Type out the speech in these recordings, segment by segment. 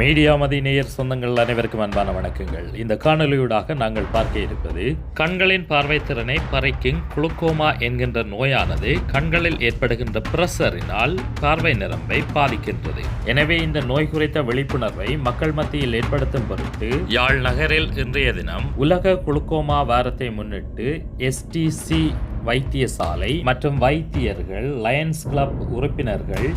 Media மதி நேயர் சொந்தங்கள் அனைவருக்கும் அன்பான வணக்கங்கள். இந்த காணொலியூடாக நாங்கள் பார்க்க இருப்பது கண்களின் பார்வை திறனை பறைக்கும் குளுக்கோமா என்கின்ற நோயானது கண்களில் ஏற்படுகின்ற பிரஷரினால் பார்வை நிரம்பை பாதிக்கின்றது. எனவே இந்த நோய் குறித்த விழிப்புணர்வை மக்கள் மத்தியில் ஏற்படுத்தும் பொருட்டு யாழ் நகரில் இன்றைய தினம் உலக குளுக்கோமா வாரத்தை முன்னிட்டு எஸ்டிசி வைத்தியசாலை மற்றும் வைத்தியர்கள் லயன்ஸ் கிளப் உறுப்பினர்கள்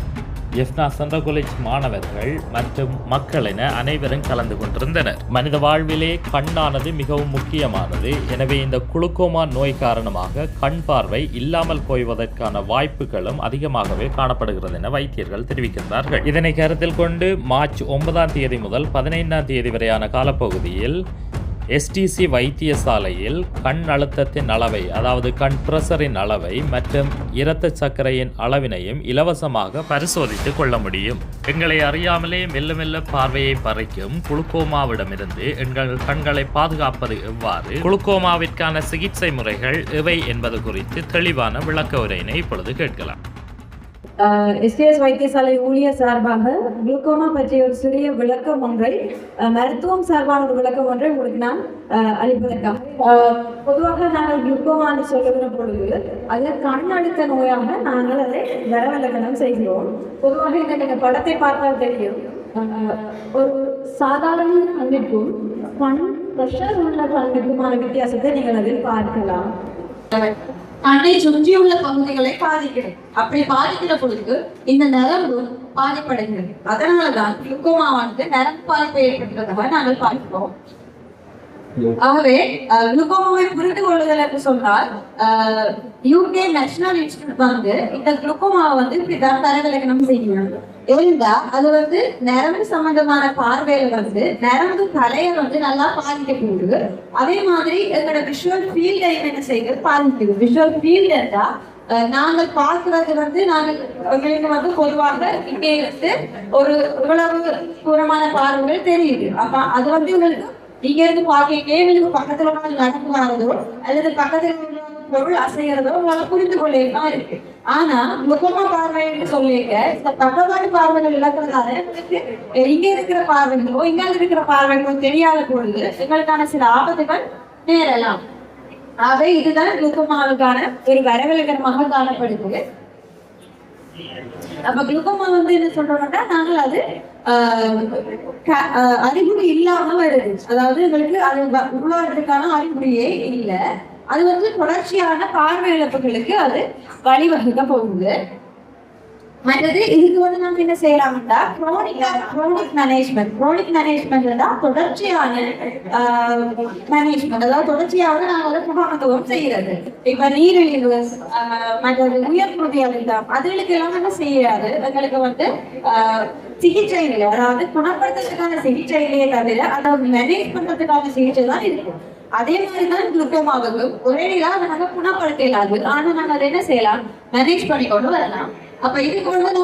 எஃப்னா சந்திர காலேஜ் மாணவர்கள் மற்றும் மக்கள் என அனைவரும் கலந்து கொண்டிருந்தனர். மனித வாழ்விலே கண்ணானது மிகவும் முக்கியமானது. எனவே இந்த குளுக்கோமா நோய் காரணமாக கண் பார்வை இல்லாமல் போய்வதற்கான வாய்ப்புகளும் அதிகமாகவே காணப்படுகிறது என வைத்தியர்கள் தெரிவிக்கின்றார்கள். இதனை கருத்தில் கொண்டு மார்ச் ஒன்பதாம் தேதி முதல் பதினைந்தாம் தேதி வரையான காலப்பகுதியில் எஸ்டிசி வைத்தியசாலையில் கண் அழுத்தத்தின் அளவை அதாவது கண் பிரஷரின் அளவை மற்றும் இரத்த சர்க்கரையின் அளவினையும் இலவசமாக பரிசோதித்துக் கொள்ள முடியும். எங்களை அறியாமலே மெல்ல மெல்ல பார்வையை பறிக்கும் குளுக்கோமாவிடமிருந்து எங்கள் கண்களை பாதுகாப்பது எவ்வாறு? குளுக்கோமாவிற்கான சிகிச்சை முறைகள் எவை என்பது குறித்து தெளிவான விளக்க உரையினை இப்பொழுது கேட்கலாம். எஸ்டிஎஸ் வைத்தியசாலை ஊழியர் சார்பாக குளுக்கோமா பற்றிய ஒரு சிறிய விளக்கம் ஒன்றை மருத்துவம் சார்பான ஒரு விளக்கம் ஒன்றை உங்களுக்கு நான் அளிப்பதற்காக பொதுவாக நாங்கள் குளுக்கோமான்னு சொல்லுகிற பொழுது அது கண் அழுத்த நோயாக நாங்கள் அதை வரவிலக்கணம் செய்கிறோம். பொதுவாக இந்த நீங்கள் படத்தை பார்த்தால் தெரியும். ஒரு சாதாரண கண்ணிற்கும் கண் ப்ரெஷர் உள்ள கண்ணிற்குமான வித்தியாசத்தை நீங்கள் அதில் பார்க்கலாம். தன்னை சுற்றியுள்ள பகுதிகளை பாதிக்கிறது. அப்படி பாதிக்கிற பொழுது இந்த நரம்பு பாதிப்படைகிறது. அதனாலதான் குளுக்கோமாவானது நரம்பு பாதிப்பு ஏற்படுகிறதாக நாங்கள் பார்க்கிறோம். ஆகவே அஹ், குளுக்கோமாவை புரிந்து கொள்ளுதல் என்று சொன்னால் யூகே நேஷனல் இன்ஸ்டியூட் வந்து இந்த குளுக்கோமாவை வந்து இப்படிதான் தரவிலக்கணம் செய்யணும் இருந்தா அது வந்து நரம்பு சம்பந்தமான பார்வையில வந்து நரம்பு கலையை வந்து நல்லா பாதிக்கப்படுது அதே மாதிரி எங்களோட விஷுவல் ஃபீல்டை என்ன செய்யுது பாதிக்குது. விஷுவல் ஃபீல்டு என்றா நாங்கள் பார்க்கறது வந்து நாங்கள் எங்களுக்கு வந்து பொதுவாக இங்கே இருந்து ஒரு இவ்வளவு தூரமான பார்வைகள் தெரியுது. அப்ப அது வந்து உங்களுக்கு இங்க இருந்து பார்க்க கேவலுக்கு பக்கத்துல நடந்து வரதோ அல்லது பக்கத்துல பொருள் அசைகிறதோ உங்களால புரிந்து கொள்ளலாம் இருக்கு. ஆனா முகமா பார்வைன்னு சொல்லிக்க இந்த பக்கவாட்டு பார்வைகள் இழக்கிறதால இங்க இருக்கிற பார்வைகளோ இங்க இருக்கிற பார்வைகளோ தெரியாத பொழுது எங்களுக்கான சில ஆபத்துகள் நேரலாம். ஆக இதுதான் குளுக்கோமாவுக்கான ஒரு வரவிலகரமாக காணப்படுது அப்ப குளுக்கோமா வந்து என்ன சொல்றோம்னா நாங்கள் அது ஆஹ், அறிகுறி இல்லாம வருது. அதாவது எங்களுக்கு அது உருவாகிறதுக்கான அறிகுறியே இல்லை. அது வந்து தொடர்ச்சியான பார்வை இழப்புகளுக்கு அது வழிவகுக்க போகுது. மற்றது இதுக்கு வந்து நம்ம என்ன செய்யலாம்டா chronic chronic management chronic management தொடர்ச்சியான மேனேஜ்மெண்ட் அதாவது தொடர்ச்சியாக நாங்கள் வந்து முகாமத்துவம் செய்யறது இப்ப நீரிழிவு ஆஹ், மற்றது உயர்குருதி அழுத்தம் அதுகளுக்கு எல்லாம் என்ன செய்யாது. எங்களுக்கு வந்து ஆஹ், சிகிச்சை இல்லை. அதாவது குணப்படுத்துறதுக்கான சிகிச்சை இல்லையே தவிர அதாவது மேனேஜ் பண்றதுக்கான சிகிச்சை தான் இருக்கு அதே மாதிரி தான் குளுக்கோமாவுக்கு ஒரே நாங்கள் குணப்படுத்த இயலாது ஆனா நாங்கள் அதை என்ன செய்யலாம்? மேனேஜ் பண்ணி கொண்டு வரலாம். அப்ப இதுக்கு வந்து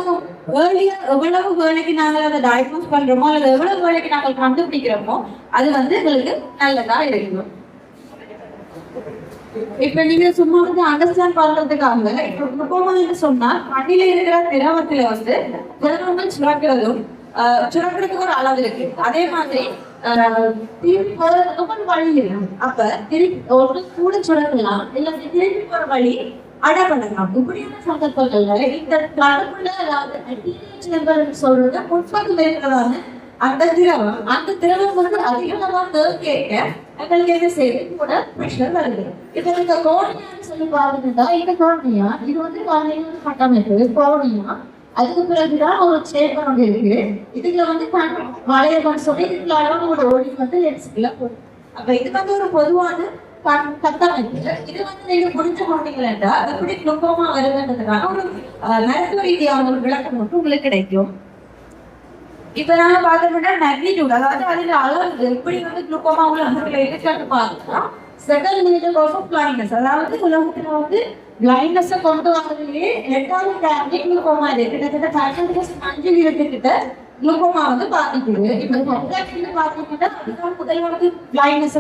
எவ்வளவு வேலைக்கு நாங்கள் அதை டயக்னோஸ் பண்றோமோ அல்லது எவ்வளவு வேலைக்கு நாங்கள் கண்டுபிடிக்கிறோமோ அது வந்து எங்களுக்கு நல்லதா இருக்கும். இப்ப நீங்க சும்மா வந்து அண்டர்ஸ்டாண்ட் பண்றதுக்காக இப்ப குளுக்கோமா சொன்னா கண்ணில இருக்கிற திரவத்துல வந்து திரவங்கள் சுரக்கிறதும் ஆஹ், சுரக்கிறதுக்கு ஒரு அளவு இருக்கு. அதே மாதிரி ஆஹ், திருப்பி போறதுக்கு ஒரு வழி இருக்கு. அப்ப திரும்பி ஒரு கூட சுரக்கலாம் இல்ல திரும்பி போற வழி அடப்படலாம் இப்படியான சந்தர்ப்பங்கள்ல இந்த கடவுள அதாவது சொல்றது முற்பகுதியில் இருக்கிறதான அந்த திரவம் அந்த திரவம் வந்து அதிகமாக கேட்க எங்களுக்கு என்ன செய்யுது கூட பிரஷர் வருது இப்ப இந்த கோணியான்னு சொல்லி பாருங்கன்னா இந்த கோடையா இது வந்து வானிலை கட்டமைப்பு கோணியா. அதுக்கு பிறகுதான் ஒரு சேப்பன் ஒன்று இருக்கு. இதுல வந்து கண் சொல்லி இதுல அளவு ஒரு ஒளி வந்து லென்ஸ்க்குள்ள போகும். அப்ப இது வந்து ஒரு பொதுவான இது வந்து நீங்க புரிஞ்சு கொண்டீங்களா எப்படி குளுக்கோமா வருதுன்றதுக்கான ஒரு அஹ், மருத்துவ ரீதியான ஒரு விளக்கம் மட்டும் உங்களுக்கு கிடைக்கும். இப்ப நாம பார்த்தோம்னா மேக்னிடியூட் அதாவது அதுல அளவு எப்படி வந்து குளுக்கோமா உள்ள அமைப்புல இருக்கான்னு பார்த்தோம்னா செகண்ட் மீட்டர் ஆஃப் பிளைண்ட்னஸ் அதாவது உலகத்துல வந்து பிளைண்ட்னஸ் கொண்டு வந்ததுலயே ரெண்டாவது கேட்டகரி குளுக்கோமா இது. கிட்டத்தட்ட பர்சன்டேஜ் அஞ்சு இருக்கிட்ட குளுக்கோமா வந்து பாதிக்குது இப்ப கம்ப்ளீட்ல பாத்தீங்கன்னா அதுதான் வந்து பிளைண்ட்னஸ்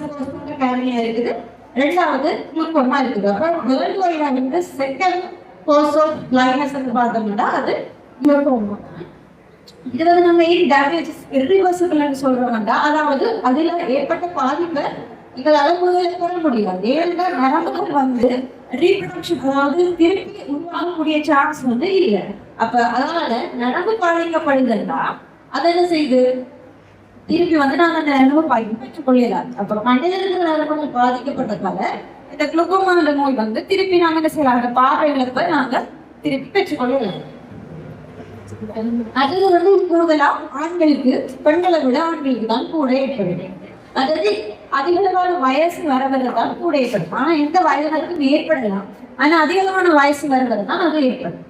இருக்குது. ரெண்டாவது குளுக்கோமா இருக்குது. அப்போ வேர்ல்டு வைடா வந்து செகண்ட் கோர்ஸ் ஆஃப் பிளைண்ட்னஸ் பார்த்தோம்னா அது குளுக்கோமா இது வந்து நம்ம ஏன் டேமேஜஸ் இர்ரிவர்சிபிள்னு சொல்றோம்னா அதாவது அதுல ஏற்பட்ட பாதிப்பை எங்களால முதலில் பெற முடியாது. ஏன்னா நரம்புகள் வந்து ரீப்ரொடக்ஷன் அதாவது திருப்பி உருவாகக்கூடிய சான்ஸ் வந்து இல்லை. அப்ப அதனால நரம்பு பாதிக்கப்படுதுன்னா அது என்ன செய்யுது திருப்பி வந்து நாங்க அந்த நரம்பு பாதிப்பு பெற்றுக்கொள்ளலாம் அப்புறம் மனிதர்கள் நரம்புகள் பாதிக்கப்பட்டதால இந்த குளுக்கோமான நோய் வந்து திருப்பி நாங்க என்ன செய்யலாம்? அந்த பார்வைகளை போய் நாங்க திருப்பி பெற்றுக்கொள்ளலாம் அது வந்து கூடுதலா ஆண்களுக்கு பெண்களை விட ஆண்களுக்கு தான் கூட ஏற்படுது அதாவது அதிகளவான வயசு வர வரதான் கூட ஏற்படும். ஆனா எந்த வயதுக்கும் ஏற்படலாம். ஆனா அதிகளவான வயசு வர வரதான் அது ஏற்படும்.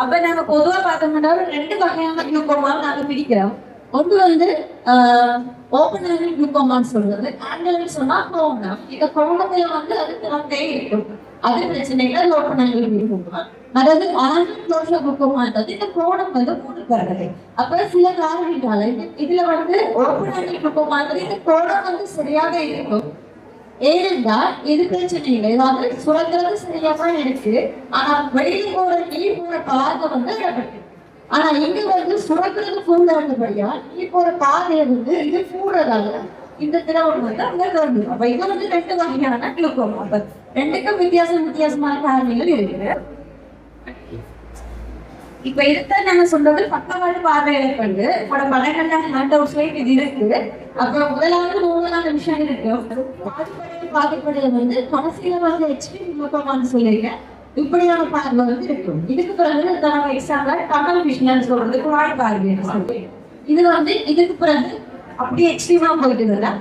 அப்ப நாங்க பொதுவா பார்த்தோம்னா ரெண்டு வகையான குளுக்கோமா நாங்க பிரிக்கிறோம். ஒன்று வந்து ஓப்பனரி குளுக்கோமான்னு சொல்றது. ஆண்டல் சொன்னா கோணம் இந்த கோணத்துல வந்து அது திறந்தே இருக்கும். அது பிரச்சனைகள் ஓப்பனரி குளுக்கோமா அதாவது ஆங்கிலம் தோற்ற குளுக்கோமான்றது இந்த கோணம் வந்து மூணு பிறகு அப்ப சில காரணங்களால இதுல வந்து ஓப்பனரி குளுக்கோமான்றது இந்த கோணம் வந்து சரியாக இருக்கும். ஏனென்றால் இது பிரச்சனை இல்லை ஏதாவது சுரக்கிறது சரியாக இருக்கு. ஆனா வெளியே போற நீர் போற பாதை வந்து இடப்பட்டு ஆனா இங்க வந்து சுரங்கிறது கூட இருந்தபடியா நீர் போற பாதையை வந்து இது கூடுறதால இந்த திரவம் வந்து அங்க வருது அப்ப இது வந்து ரெண்டு வகையான குளுக்கோம் அப்ப ரெண்டுக்கும் வித்தியாசம் வித்தியாசமான காரணங்கள் இருக்கு. இப்ப இருக்க நாங்க சொல்றது பக்கவாட்டு பார்வையில ஏற்படுது உங்களோட பன்னெண்டு ஹேண்ட் அவுட்ஸ்லயும் இது இருக்கு. அப்புறம் முதலாவது மூணாவது விஷயம் இருக்கு. பாதிப்படைய வந்து மனசில வந்து ஹெச்பி நோக்கமானு சொல்லியிருக்கேன் இப்படியான பார்வை வந்து இருக்கும். இதுக்கு பிறகு நம்ம எக்ஸாம்பிள் கமல் விஷயம் சொல்றது குழாய் பார்வை சொல்லி இது வந்து இதுக்கு பிறகு அப்படியே எக்ஸ்ட்ரீமா போயிட்டு இருந்தா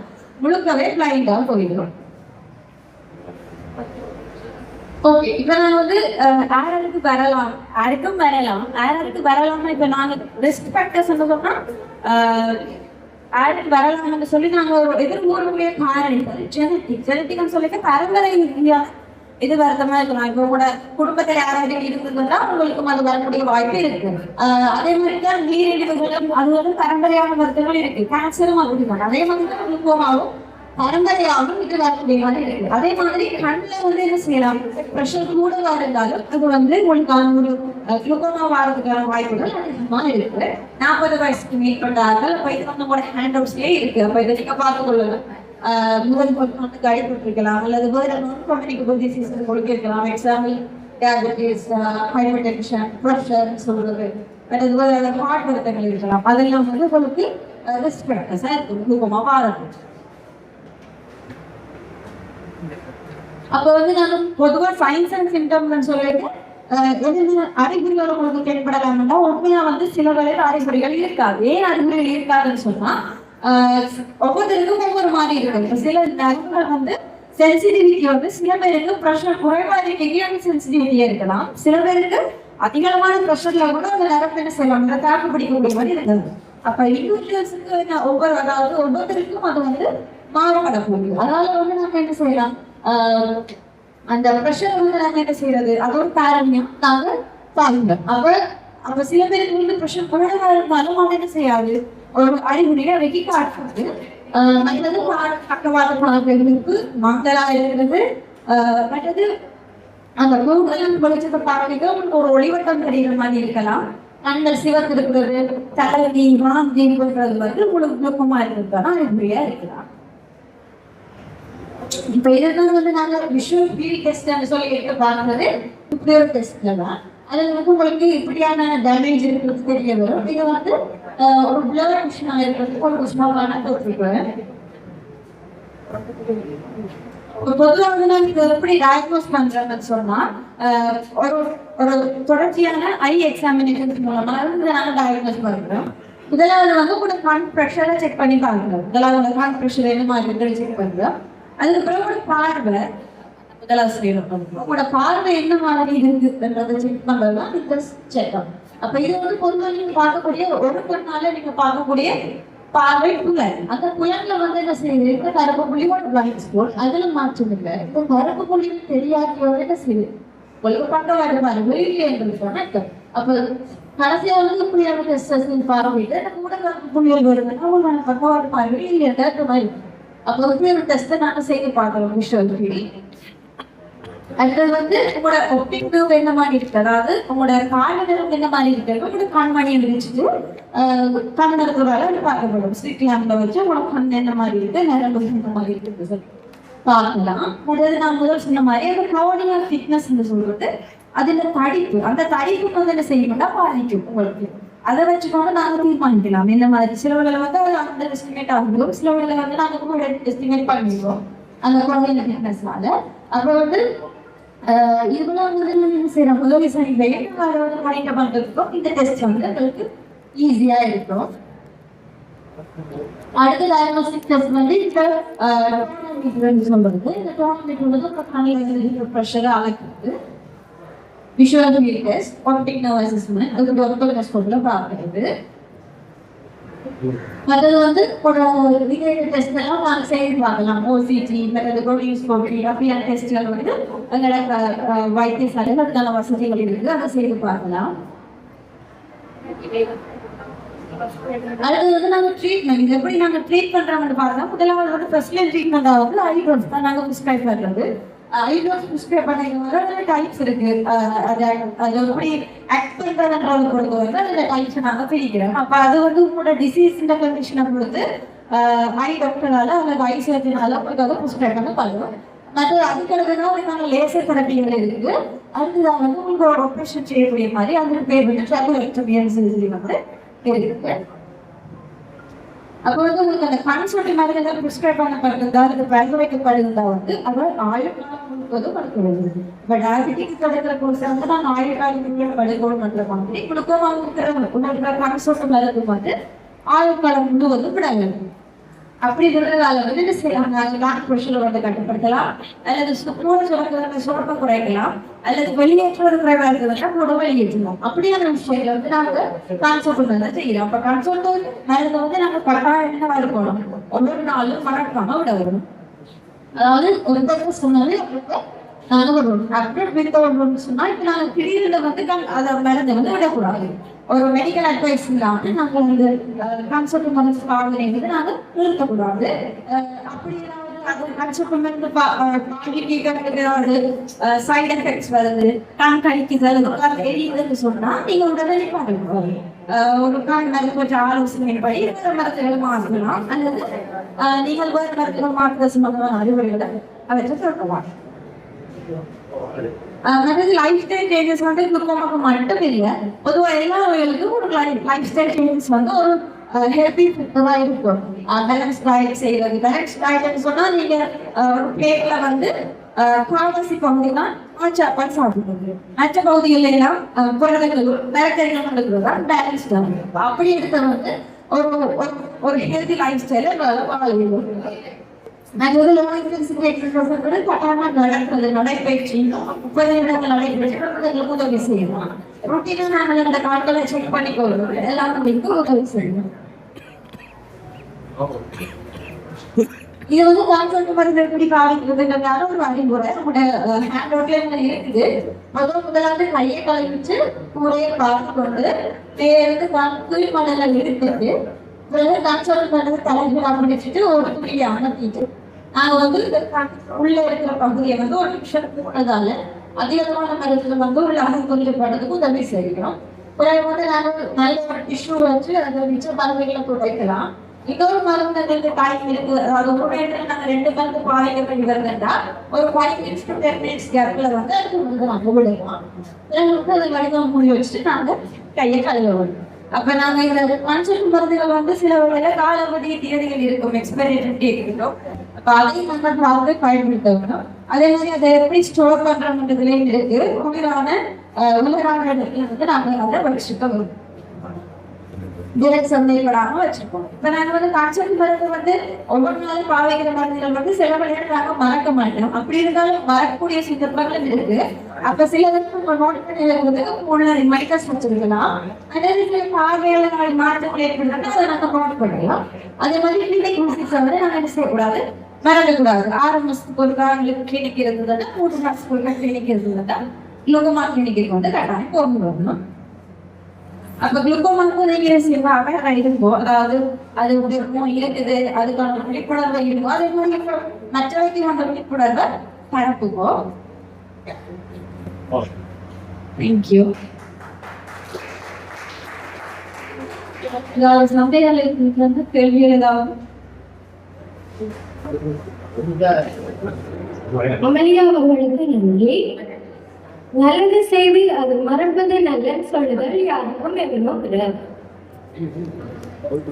முழுக்கவே பிளைண்டா போயிடும். ஓகே இப்ப நான் வந்து ஆறருக்கு வரலாம்? ஆருக்கும் வரலாம். ஆறருக்கு வரலாம்னா இப்ப நாங்க ரிஸ்க் ஃபேக்டர்ஸ் சொன்னா ஆருக்கு வரலாம்னு சொல்லி நாங்க ஒரு எதிர்கூறக்கூடிய காரணம் ஜெனட்டிக் ஜெனட்டிக்னு சொல்லிட்டு பரம்பரை ரீதியா இது வருத்தமா இருக்கணும் இப்போ கூட குடும்பத்தில் யாராவது இருந்ததுன்னா உங்களுக்கும் அது வரக்கூடிய வாய்ப்பு இருக்கு. அதே மாதிரி தான் நீரிழிவுகளும் அது வந்து பரம்பரையான மருத்துவங்கள் இருக்கு. கேன்சரும் அப்படிதான் அதே மாதிரி தான் குளுக்கோமாவும் பரம்பரையாகவும் இது வரக்கூடிய மாதிரி இருக்கு அதே மாதிரி கண்ணில் வந்து என்ன செய்யலாம்? ப்ரெஷர் கூடவா இருந்தாலும் அது வந்து உங்களுக்கான ஒரு குளுக்கோமா வாரதுக்கான வாய்ப்புகள் அதிகமா இருக்கு. நாற்பது வயசுக்கு மேற்பட்டார்கள். அப்ப இது வந்து உங்களோட ஹேண்ட் அவுட்ஸ்லயே இருக்கு. அப்ப இதை நீங்க பார்த்து கொள்ளலாம். ஆஹ் முதல் பக்கம் வந்து கைப்பற்றிருக்கலாம் அல்லது வேற நான் கம்யூனிகபிள் சீசன் கொடுக்கிருக்கலாம் example diabetes hypertension pressure சொல்றது. அல்லது வேற ஹார்ட் வருத்தங்கள் இருக்கலாம். அதெல்லாம் வந்து உங்களுக்கு ரிஸ்க் ஃபேக்டர்ஸாக இருக்கும். குளுக்கோமா வாரது அப்ப வந்து நான் பொதுவாக சயின்ஸ் அண்ட் சிம்டம்னு சொல்லிட்டு அறிகுறிகள் உங்களுக்கு தென்படலாம்னா உண்மையா வந்து சில வேளையில அறிகுறிகள் இருக்காது. ஏன் அறிகுறிகள் இருக்காதுன்னு சொன்னா ஒவ்வொருத்தருக்கும் ஒவ்வொரு மாதிரி இருக்கும். சில நரம்புகள் வந்து சென்சிட்டிவிட்டி வந்து சில பேருக்கு ப்ரெஷர் குறைவா இருக்கீங்க சென்சிட்டிவிட்டியா இருக்கலாம். சில பேருக்கு அதிகமான ப்ரெஷர்ல கூட அந்த நரம்பு என்ன செய்யலாம் அந்த தாக்கு பிடிக்கக்கூடிய மாதிரி இருக்குது. அப்ப இண்டிவிஜுவல்ஸுக்கு ஒவ்வொரு அதாவது ஒவ்வொருத்தருக்கும் அது வந்து மாறுபடக்கூடிய அதனால வந்து நம்ம என்ன செய்யலாம் ஆஹ் அந்த ப்ரெஷர் வந்து நாங்க என்ன செய்யறது? அது ஒரு காரணியம் நாங்க பாருங்க. அப்ப அப்ப சில பேருக்கு வந்து ப்ரெஷர் குறைவா இருந்தாலும் அவங்க என்ன செய்யாது? ஒரு அறிகுறியை வெக்கி காட்டுறது. ஆஹ் மற்றது பா- பக்கவாத மங்களா இருக்கிறது. ஆஹ் மற்றது அந்த கூடுதல் வெளிச்சத்தை பார்க்க உங்களுக்கு ஒரு ஒளிவட்டம் தெரிகிற மாதிரி இருக்கலாம். கண்கள் சிவத்து இருக்கிறது தலைவி வாந்தி போன்றது வந்து உங்களுக்கு குழப்பமா இருக்கிறதுக்கான அறிகுறியா இருக்கலாம். இப்போ இதுதான் வந்து நாங்கள் விஷுவல் ஃபீல் டெஸ்ட்னு சொல்லி எடுத்து பார்க்கறது நுக்ளியர் டெஸ்ட்ல தான். அதில் வந்து உங்களுக்கு இப்படியான டேமேஜ் இருக்கிறது தெரிய வரும். இது வந்து ஒரு பிளர் விஷனா இருக்கிறதுக்கு ஒரு விஷயமான தோற்றுக்குவேன் பொதுவாக வந்து நாங்கள் இதை எப்படி டயக்னோஸ் பண்றோம்னு சொன்னா ஒரு ஒரு தொடர்ச்சியான ஐ எக்ஸாமினேஷன் மூலமாக வந்து நாங்கள் டயக்னோஸ் பண்றோம். முதலாவது வந்து கூட கண் ப்ரெஷரை செக் பண்ணி பார்க்குறோம் முதலாவது உங்களோட கண் ப்ரெஷர் என்ன மாதிரி செக் பண்ணுறோம் அதுக்கப்புறம் உங்களோட பார்வை முதலாசிரியர் உங்களோட பார்வை என்ன மாதிரி இருக்குன்றதை செக் பண்றது இந்த செக்அப் அப்ப இது வந்து பொதுவாக நீங்க பார்க்கக்கூடிய ஒரு பொண்ணால நீங்க பார்க்கக்கூடிய பார்வை புலன். அந்த புலன்ல வந்து என்ன செய்யுது? இந்த கருப்பு புள்ளியோட பிளைண்ட் ஸ்போர்ட் அதுல மாற்றம் இல்லை. இந்த கருப்பு புள்ளி தெரியாதவங்க என்ன செய்யுது? உங்களுக்கு பக்கவாட்டு பார்வை இல்லைன்றதுக்கான அர்த்தம். அப்ப கடைசியா வந்து இப்படியான பார்வையிட்டு கூட கருப்பு புள்ளிகள் வருதுன்னா உங்களுக்கு பக்கவாட்டு பார்வை இல்லைன்ற மாதிரி அப்போ வந்து ஒரு டெஸ்ட்டை நாங்கள் செய்து பார்க்குறோம் விஷுவல் ஃபீல் அடுத்தது வந்து உங்களோட ஒப்பிக் என்ன மாதிரி இருக்கு? அதாவது உங்களோட கால் என்ன மாதிரி இருக்கு? உங்களோட கண்மணியை விரிச்சிட்டு கண் இருக்கிறதால அது பார்க்கப்படும் ஸ்ட்ரீட் லேம்ப்ல வச்சு உங்களோட கண் என்ன மாதிரி இருக்கு? நரம்பு என்ன மாதிரி இருக்கு? சார் பார்க்கலாம். அதாவது நான் முதல் சொன்ன மாதிரி அந்த க்ளோனியல் ஃபிட்னஸ் சொல்றது. அதுல தடிப்பு அந்த தடிப்பு வந்து என்ன செய்யணும்னா பாதிக்கும் உங்களுக்கு. அதை வச்சுக்கோங்க நாங்க தீர்மானிக்கலாம். இந்த மாதிரி? சிலவர்களை வந்து அது அந்த எஸ்டிமேட் ஆகும் சிலவர்களை வந்து நாங்க கூட எஸ்டிமேட் பண்ணிடுவோம். அந்த குழந்தைங்க ஃபிட்னஸ்னால அப்போ வந்து ஆஹ் இதெல்லாம் வந்து என்ன உதவி செய்ய அதை வந்து பண்றதுக்கும் இந்த டெஸ்ட் வந்து உங்களுக்கு ஈஸியா இருக்கும். அடுத்த டயக்னோஸ்டிக் டெஸ்ட் வந்து இந்த டோனோமீட்டர் சொல்றது. இந்த டோனோமீட்டர் வந்து இப்போ கண்ணில் ப்ரெஷரை அளக்குது visual test optic nerve assessment அதுக்கு டொர்பல் டெஸ்ட்ல பார்க்கறது மற்றது வந்து ஒரு ரிலேட்டட் டெஸ்ட் எல்லாம் நாங்கள் செய்து பார்க்கலாம். ஓசிடி மற்றது ப்ரோடியூஸ் போட்டி அப்படியான டெஸ்ட்கள் வந்து எங்களோட அஹ், வைத்தியசாலையில் அதுக்கான வசதிகள் இருக்குது. அதை செய்து பார்க்கலாம். அடுத்தது வந்து நாங்கள் ட்ரீட்மெண்ட் இது எப்படி நாங்கள் ட்ரீட் பண்ணுறோம்னு பார்த்தா முதலாவது வந்து ஃபர்ஸ்ட் லைன் ட்ரீட்மெண்ட்டாக வந்து ஐட்ரோஸ் தான். நாங்கள் ப்ரிஸ்கிரைப் பண்ணுறது ஐட்ரோஸ் ப்ரிஸ்கிரைப் பண்ணுறது வந்து அதில் டைப்ஸ் இருக்கு. அது அது எப்படி ஆக்ட் பண்ணுறதுன்றது பொறுத்து வந்து அதில் டைப்ஸ் நாங்கள் பிரிக்கிறோம். அப்போ அது வந்து உங்களோட டிசீஸ் கண்டிஷனை பொறுத்து ஐ டாக்டரால் அல்லது ஐ சர்ஜனால உங்களுக்கு அதை ப்ரிஸ்கிரைப் பண்ண பண்ணுவோம். மற்ற அதுக்கிறது தான் நாங்கள் லேசர் தெரப்பிகள் இருக்குது அடுத்ததாக வந்து உங்களுக்கு ஒரு ஆப்ரேஷன் செய்யக்கூடிய மாதிரி அதுக்கு பேர் வந்து ட்ராபோலெக்டமியன் சர்ஜரி வந்து இருக்குது அப்போ வந்து உங்களுக்கு அந்த கண் சொட்டு மாதிரி ஏதாவது ப்ரிஸ்கிரைப் பண்ணப்படுறதா அது பரிந்துரைக்கப்படுகிறதா வந்து அவர் ஆயுட்காலம் முழுவதும் படுக்கிறது இப்போ டயபெட்டிக்ஸ் கிடைக்கிற கோர்ஸ் வந்து நான் ஆயுட்காலம் முழுவதும் படுக்கணும் பண்ற மாதிரி. குளுக்கோமா இருக்கிற உங்களுக்கு கன்சல்ட் மருந்து வந்து ஆயுட்காலம் முழுவதும் விட வேண்டும். அப்படி வந்து என்ன செய்யலாம் லாக் வந்து கட்டுப்படுத்தலாம். அல்லது சுத்தோடு சுரக்கிறத சுரப்ப குறைக்கலாம். அல்லது வெளியேற்றுவது குறைவா இருக்கிறதுனா கூட வெளியேற்றலாம் அப்படியான விஷயங்களை வந்து நாங்க கன்சல்ட் வந்து செய்யலாம் அப்ப கன்சல்ட் மருந்து வந்து நாங்க கட்டாயம் என்னவா இருக்கணும்? ஒவ்வொரு நாளும் மறக்காம விட வரணும் அதாவது ஒரு தடவை சொன்னாலே நாங்க ஒரு சொன்னா இப்ப நாங்க திடீர்னு வந்து அதை மருந்து வந்து விடக்கூடாது. ஒரு மெடிக்கல் அட்வைஸ் இல்லாமல் நாங்கள் வந்து கன்சல்ட் மருந்து பாவனை வந்து நாங்க நிறுத்தக்கூடாது. அஹ் அப்படி ஏதாவது அது கன்சல்ட் மருந்து ஏதாவது சைட் எஃபெக்ட்ஸ் வருது கண் கழிக்குதல் உட்கார்ந்து தெரியுதுன்னு சொன்னால் நீங்கள் உடனே பாருங்க. ஒரு கால் மேல கொஞ்சம் ஆலோசனைப்படி வேறு மருத்துவர்கள் மாற்றலாம் அல்லது அஹ், நீங்கள் வேறு மருத்துவர்கள் மாற்றுறது சம்பந்தமான அறிவுரைகளை அவற்றை சொல்லலாம் அதாவது லைஃப் ஸ்டைல் சேஞ்சஸ் வந்து குடும்பமாக மட்டும் இல்லை பொதுவாக எல்லா நோய்களுக்கும் ஒரு லைஃப் ஸ்டைல் சேஞ்சஸ் வந்து ஒரு ஹெல்த்தி ஃபுட்டாக இருக்கும் பேலன்ஸ் டயட் செய்யறது பேலன்ஸ் டயட்னு சொன்னால் நீங்கள் ஒரு பிளேட்ல வந்து அஹ், கால்வாசி பகுதி சாப்பாடு சாப்பிடுறது மற்ற பகுதிகள் எல்லாம் குழந்தைகள் புரதங்கள் மிளகறிகள் தான் பேலன்ஸ் அப்படி எடுத்த வந்து ஒரு ஒரு- ஒரு ஹெல்த்தி லைஃப் ஸ்டைலை வாழ மற்றது நோய் கூட கட்டாயமா நடக்கிறது நடைபயிற்சி முப்பது நிமிடங்கள் நடைபயிற்சி எங்களுக்கு உதவி செய்யணும் ரொட்டீனா நாங்கள் இந்த காட்களை செக் பண்ணிக்கொள்ளும் எல்லாம் உங்களுக்கு உதவி செய்யணும் இது வந்து கான்செப்ட் மருந்து எப்படி பாதிக்கிறதுங்கிறதால ஒரு வழிமுறை உங்களோட ஹேண்ட் அவுட்ல இருக்குது. முதல் முதலாவது கையை கழுவிச்சு கூரையை பார்த்து கொண்டு இருந்து குழி மணல எடுத்துட்டு பிறகு கான்செப்ட் மருந்து தலைகீழா முடிச்சுட்டு ஒரு துணியை அமர்த்திட்டு நாங்க வந்து உள்ள இருக்கிற பகுதியை வந்து ஒரு நிமிஷம் போனதால அதிகமான மருந்துகள் வந்து உள்ள கொஞ்சம் படுறதுக்கு உதவி செய்யணும் பிறகு வந்து நாங்கள் நல்ல ஒரு டிஷ்யூ வச்சு அதை மிச்ச பறவைகளை துடைக்கலாம் இன்னொரு மருந்து எங்களுக்கு டைம் இருக்கு. அதாவது ஒரு இடத்துல நாங்க ரெண்டு மருந்து பாதிக்க வேண்டி வருதுன்னா ஒரு five minutes to ten minutes கேப்ல வந்து அதுக்கு வந்து நாங்க விடுவோம் பிறகு வந்து அதை வடிவம் மூடி வச்சுட்டு நாங்க கையை கழுவுவோம் அப்ப நாங்க இந்த மஞ்சள் மருந்துகள் வந்து சில வேளையில காலாவதி தேதிகள் இருக்கும் எக்ஸ்பைரி டேட் இருக்கும். அதையும் நம்ம பார்த்து பயன்படுத்த வேணும் அதே மாதிரி அதை எப்படி ஸ்டோர் பண்றோம்ன்றதுலயும் இருக்கு குளிரான அஹ், உலரான இடத்துல வந்து நாங்க அதை வச்சுக்க வரும் டிரெக்ட் சந்தைப்படாம வச்சிருக்கோம் இப்ப நாங்க வந்து காய்ச்சல் மருந்து வந்து ஒவ்வொரு நாளும் பாவிக்கிற மருந்துகள் வந்து சில விளையாட்டு நாங்க மறக்க மாட்டோம் அப்படி இருந்தாலும் மறக்கக்கூடிய சந்தர்ப்பங்களும் இருக்கு அப்ப சில நம்ம நோட் பண்ணி வைக்கிறதுக்கு உள்ள மெடிக்கல் வச்சிருக்கலாம் அதே சில பார்வையில நாள் மாற்றங்கள் ஏற்படுறது அதை நாங்க நோட் பண்ணலாம் அதே மாதிரி கிளினிக் விசிட்ஸ் வந்து நாங்க என்ன செய்யக்கூடாது மறக்கக்கூடாது ஆறு மாசத்துக்கு ஒரு காலங்களுக்கு கிளினிக் இருந்ததுன்னா மூணு மாசத்துக்கு ஒரு கிளினிக் இருந்ததுன்னா குளுக்கோமா கிளினிக்கு வந்து கட்டாயம் போக வரணும் அப்ப குளுக்கோமாக்கு நீங்க செய்வாங்க இருக்கும் அதாவது அது ஒரு இருக்குது அதுக்கான விழிப்புணர்வு இருக்கும். அதே மாதிரி மற்றவைக்கு அந்த விழிப்புணர்வை பரப்புவோம் தேங்க்யூ ஏதாவது சந்தேகங்கள் வந்து கேள்வி ஏதாவது? அமலியா அவர்களுக்கு நன்றி. நல்லது செய்து அது மறப்பது நல்லது சொல்லுதல் யாருக்கும் எதுவும் கிடையாது.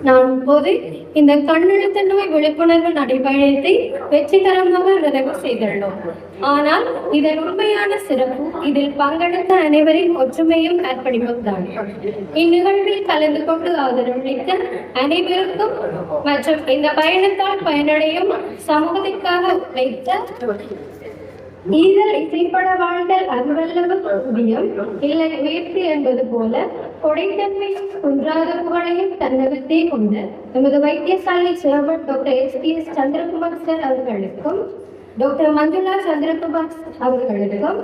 நான் இப்போது இந்த கண்ணெழுத்த நோய் விழிப்புணர்வு நடைபயணத்தை வெற்றிகரமாக நிறைவு செய்துள்ளோம். ஆனால் இதன் உண்மையான சிறப்பு இதில் பங்கெடுத்த அனைவரின் ஒற்றுமையும் அர்ப்பணிப்பும் தான். இந்நிகழ்வில் கலந்து கொண்டு ஆதரவளித்த அனைவருக்கும் மற்றும் இந்த பயணத்தால் பயனடையும் சமூகத்திற்காக வைத்த ஈதல் இசைப்பட வாழ்தல் அன்பல்லவு புதியம் இல்லை வேட்பு என்பது போல கொடைத்தன்மையும் குன்றாத புகழையும் தன்னகத்தே கொண்ட நமது வைத்தியசாலை chairman doctor S P S Chandrakumar sir அவர்களுக்கும் டாக்டர் மஞ்சுளா சந்திரகுமார் அவர்களுக்கும்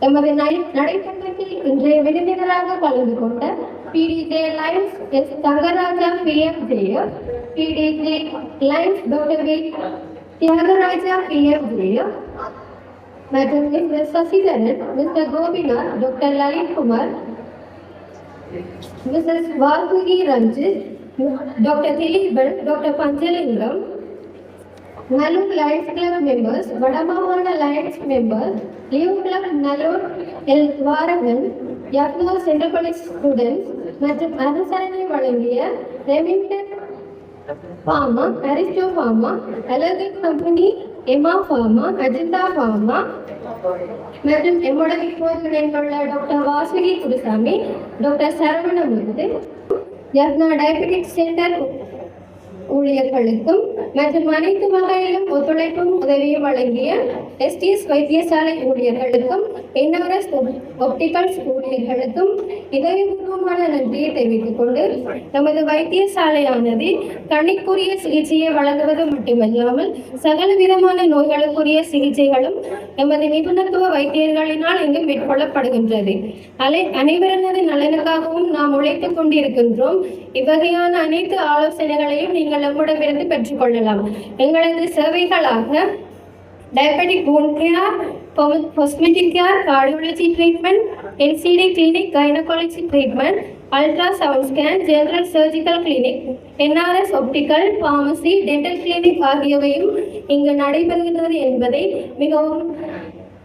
எமது நடை- நடைப்பயணத்தில் இன்றைய விருந்தினராக கலந்து கொண்ட PDG Lions S Thangaraja P PM Jeyam PDG Lions doctor V. Thiyagaraja P M Jeyam மற்றும் Mr Sasidharan Mr Gopinath doctor Lalith Kumar Mrs Valmiki Ranjith doctor Thileepan doctor Panchalingam Nallur Lions club members வடமாகாண Lions members Leo club Nallur L Varakan யக்னா central college students மற்றும் அனுசரணை வழங்கிய Remington pharma Aristo pharma அலகு company எமா pharma Ajanta pharma மற்றும் எம்மோட இப்போது இணைந்துள்ள doctor Vasuki Gurusamy doctor Saravanamuthu Yakna diabetic centre ஊழியர்களுக்கும் மற்றும் அனைத்து வகையிலும் ஒத்துழைப்பும் உதவியும் வழங்கிய எஸ்டிஎஸ் வைத்தியசாலை ஊழியர்களுக்கும் என்ஆர்எஸ் ஒப்டிகல்ஸ் ஊழியர்களுக்கும் இதயபூர்வமான நன்றியை தெரிவித்துக் கொண்டு நமது வைத்தியசாலையானது கண்ணிற்குரிய சிகிச்சையை வழங்குவது மட்டுமல்லாமல் சகல விதமான நோய்களுக்குரிய சிகிச்சைகளும் எமது நிபுணத்துவ வைத்தியர்களினால் இங்கு மேற்கொள்ளப்படுகின்றது. அலை அனைவரது நலனுக்காகவும் நாம் உழைத்துக் கொண்டிருக்கின்றோம். இவ்வகையான அனைத்து ஆலோசனைகளையும் நீங்கள் நம்மிடமிருந்து பெற்றுக்கொள்ளலாம். எங்களது சேவைகளாக diabetic bone care cosmetic care cardiology treatment NCD clinic gynaecology treatment ultrasound scan general surgical clinic NRS optical pharmacy dental clinic ஆகியவையும் இங்கு நடைபெறுகின்றது என்பதை மிகவும்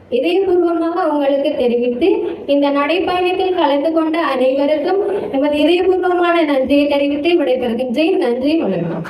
இதயபூர்வமாக உங்களுக்கு தெரிவித்து இந்த நடைப்பயணத்தில் கலந்து கொண்ட அனைவருக்கும் எமது இதயபூர்வமான நன்றியை தெரிவித்து விடைபெறுகின்றேன். நன்றி வணக்கம்.